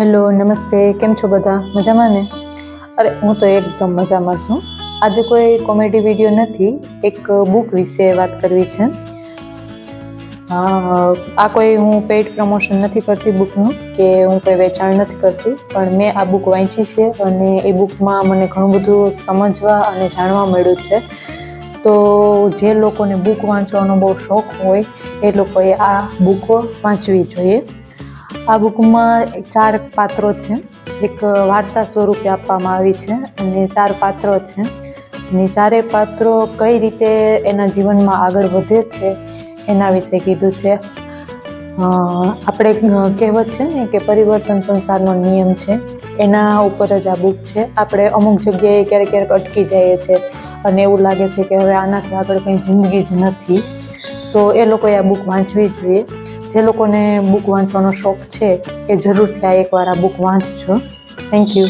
Hello, નમસ્તે. કેમ છો બધા? મજામાં ને? અરે, હું તો એકદમ મજામાં છું. આજે કોઈ કોમેડી વીડિયો નથી, એક બુક વિશે વાત કરવી છે. આ કોઈ હું પેઇડ પ્રમોશન નથી કરતી બુકનું, કે હું કોઈ વેચાણ નથી કરતી, પણ મેં આ બુક વાંચી છે અને એ બુકમાં મને ઘણું બધું સમજવા અને જાણવા મળ્યું છે. તો જે લોકોને બુક વાંચવાનો બહુ શોખ હોય, એ લોકોએ આ બુક વાંચવી જોઈએ. આ બુકમાં ચાર પાત્રો છે. એક વાર્તા સ્વરૂપે આપવામાં આવી છે અને ચાર પાત્રો છે. અને ચારેય પાત્રો કઈ રીતે એના જીવનમાં આગળ વધે છે એના વિશે કીધું છે. આપણે કહેવત છે ને કે પરિવર્તન સંસારનો નિયમ છે. એના ઉપર જ આ બુક છે. આપણે અમુક જગ્યાએ ક્યારેક ક્યારેક અટકી જઈએ છીએ અને એવું લાગે છે કે હવે આનાથી આગળ કંઈ જિંદગી જ નથી. તો એ લોકોએ આ બુક વાંચવી જોઈએ. જે લોકોને બુક વાંચવાનો શોખ છે, એ જરૂરથી આ એકવાર આ બુક વાંચજો. Thank you